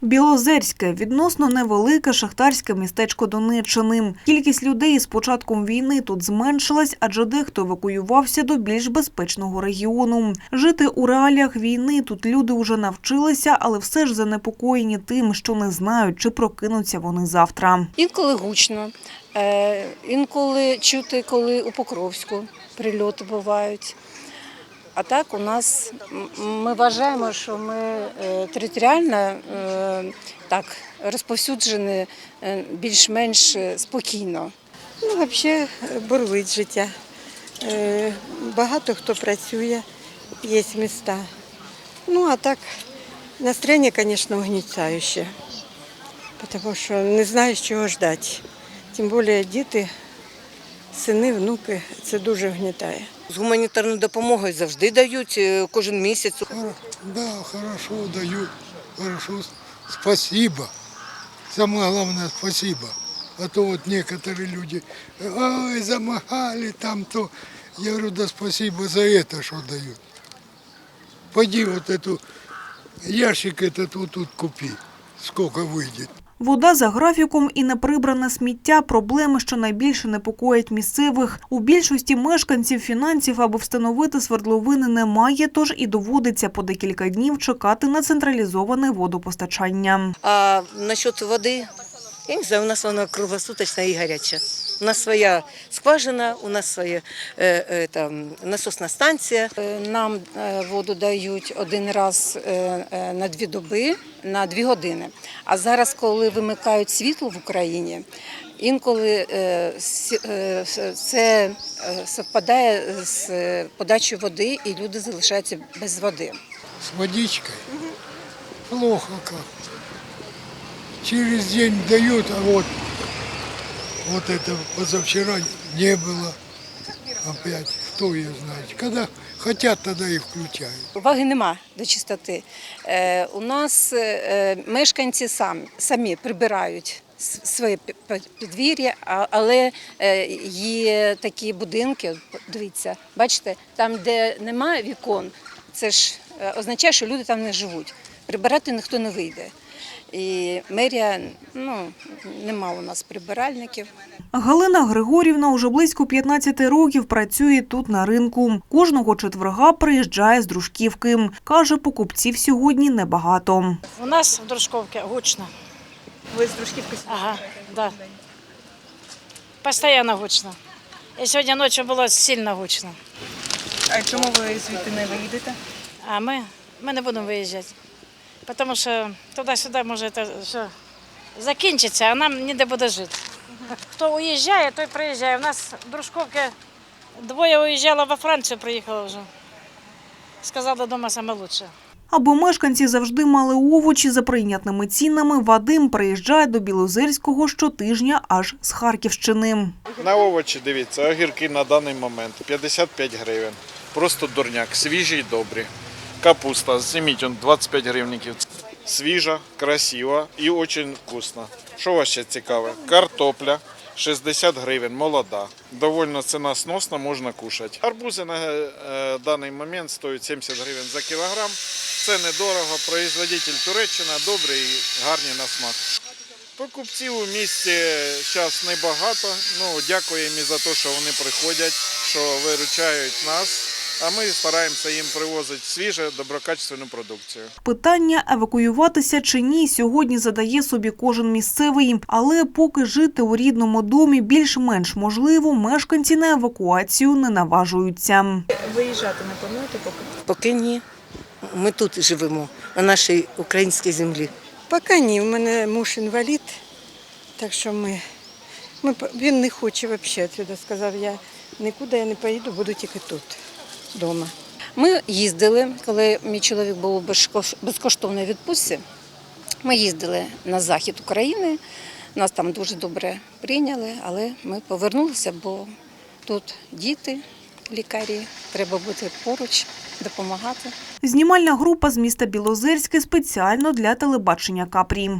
Білозерське відносно невелике шахтарське містечко Донеччини. Кількість людей з початком війни тут зменшилась, адже дехто евакуювався до більш безпечного регіону. Жити у реаліях війни тут люди вже навчилися, але все ж занепокоєні тим, що не знають, чи прокинуться вони завтра. Інколи гучно, е, інколи чути, коли у Покровську прильоти бувають. А так у нас ми вважаємо, що ми е, територіально е, так розповсюджені е, більш-менш спокійно. Ну, взагалі бурлить життя. Багато хто працює, є міста. Ну, а так, настроєння, звісно, угнітаюче, тому що не знаєш, чого ждати. Тим більше діти, сини, внуки, це дуже вгнітає. З гуманітарною допомогою завжди дають е, кожен місяць. Хоро- Да, хорошо дают, хорошо. Спасибо. Самое главное, спасибо. А то вот некоторые люди, ой, замахали там то. Я говорю, да спасибо за это, что дают. Пойди вот эту, ящик этот вот тут купи, сколько выйдет. Вода за графіком і неприбране сміття – проблеми, що найбільше непокоять місцевих. У більшості мешканців фінансів, аби встановити свердловини, немає, тож і доводиться по декілька днів чекати на централізоване водопостачання. А насчет води, я не знаю, у нас вона круглосуточна і гаряча. У нас своя скважина, у нас своя е, е, там, насосна станція. Е, Нам воду дають один раз на дві доби, на дві години. А зараз, коли вимикають світло в Україні, інколи це совпадає з подачею води, і люди залишаються без води. С водичкой плохо. Через день дают, а вот, вот это позавчера не было. Опять, кто ее знает. Когда хотят, тогда и включают. Уваги нема до чистоти. Е, у нас е, мешканці самі, самі прибирають своє пі- пі- підвір'я, але е, є такі будинки, дивіться, бачите, там, де немає вікон, це ж е, означає, що люди там не живуть. Прибирати ніхто не вийде. І мерія, ну, нема у нас прибиральників. Галина Григорівна уже близько 15 років працює тут на ринку. Кожного четверга приїжджає з дружківки. Каже, покупців сьогодні небагато. У нас в Дружковке гучно. Ви з дружківки? Ага, да. Постоянно гучно. І сьогодні ночі було сильно гучно. А чому ви звідти не виїдете? А ми, ми не будемо виїжджати. Тому що туди-сюди може все закінчиться, а нам ніде буде жити. Хто уїжджає, той приїжджає. У нас в Дружковці двоє уїжджало во Францію, приїхало вже. Сказали, вдома саме лучше. Аби мешканці завжди мали овочі за прийнятними цінами, Вадим приїжджає до Білозерського щотижня аж з Харківщини. На овочі дивіться, огірки на даний момент 55 гривень. Просто дурняк, свіжі й добрі. Капуста, зніміть он 25 гривників. Свіжа, красива і дуже вкусна. Що вас ще цікаве? Картопля 60 гривень, молода. Довольно ціна сносна, можна кушати. Арбузи на е, даний момент стоять 70 гривень за кілограм. Це недорого. Производитель Туреччина добрий і гарні на смак. Покупців у місті зараз небагато. Ну, дякуємо за те, що вони приходять, що виручають нас. А ми стараємося їм привозити свіжу, доброкачественну продукцію. Питання евакуюватися чи ні сьогодні задає собі кожен місцевий. Але поки жити у рідному домі більш-менш можливо, мешканці на евакуацію не наважуються. Виїжджати не плануєте поки? Поки ні. Ми тут живемо, на нашій українській землі. Поки ні, у мене муж інвалід, так що ми, ми він не хоче взагалі сюди. Сказав, я нікуди я не поїду, буду тільки тут, вдома. Ми їздили, коли мій чоловік був у безкош- безкоштовній відпустці. Ми їздили на захід України. Нас там дуже добре прийняли, але ми повернулися, бо тут діти, лікарі, треба бути поруч, допомагати. Знімальна група з міста Білозерське спеціально для телебачення Капрі.